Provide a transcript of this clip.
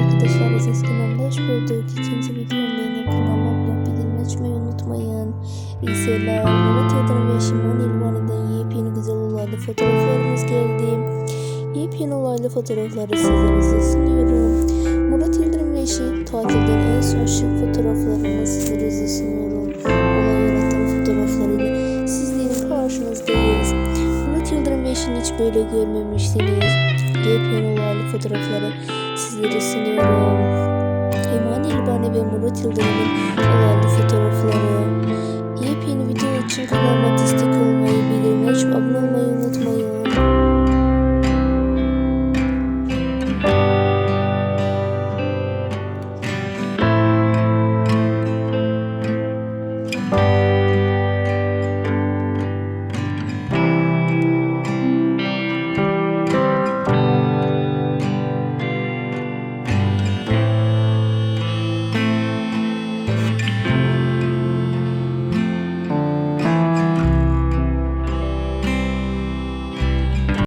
arkadaşlar Aziz kanalımda hoş bulduk. İkinci videomda yine kanalıma blog bildirim açmayı unutmayın. Seyirler. Murat Yıldırım ve Şimon İlvan'dan yepyeni güzel olaylı fotoğraflarımız geldi. Yepyeni olaylı fotoğrafları sizlere sunuyorum. Murat Yıldırım ve eşi tatilden en son şık fotoğraflarını sizlere sunuyorum. Ve eşini hiç böyle görmemiştiniz. Yepyeni olaylı fotoğrafları sizlere sunuyorum. Eman İlbani ve Murat Yıldırım'ın olaylı fotoğrafları.